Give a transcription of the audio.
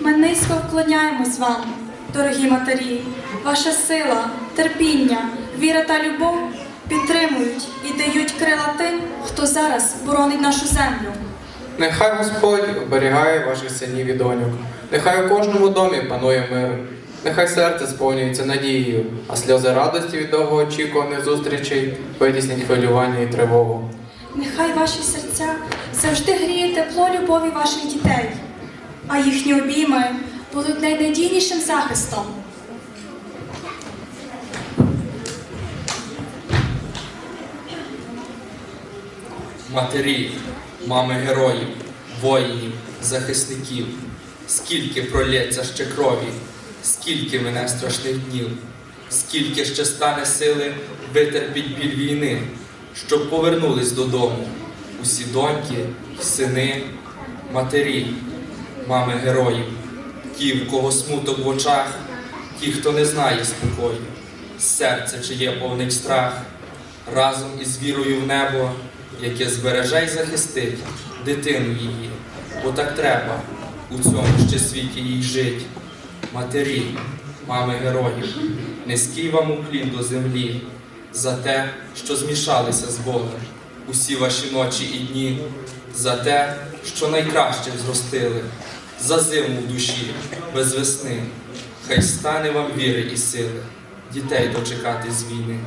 Ми низько вклоняємось вам, дорогі матері. Ваша сила, терпіння, віра та любов підтримують і дають крила тим, хто зараз боронить нашу землю. Нехай Господь оберігає ваших синів і доньок. Нехай у кожному домі панує мир. Нехай серце сповнюється надією, а сльози радості від довгоочікуваних зустрічей витіснять хвилювання і тривогу. Нехай ваші серця завжди гріє тепло любові ваших дітей, а їхні обійми будуть найнадійнішим захистом. матері, мами героїв, воїнів, захисників, скільки пролється ще крові, скільки мине страшних днів, скільки ще стане сили витерпіть біль війни, щоб повернулись додому усі доньки, сини, матері, мами героїв, ті, в кого смуток в очах, ті, хто не знає спокою, серце чиє повнить страх, разом із вірою в небо, яке збереже й захистить дитину її, бо так треба у цьому ще світі їй жить. Матері, мами героїв, низький вам уклін до землі, за те, що змішалися з Богом усі ваші ночі і дні, за те, що найкраще зростили, за зиму в душі, без весни. Хай стане вам віри і сили, дітей дочекати з війни.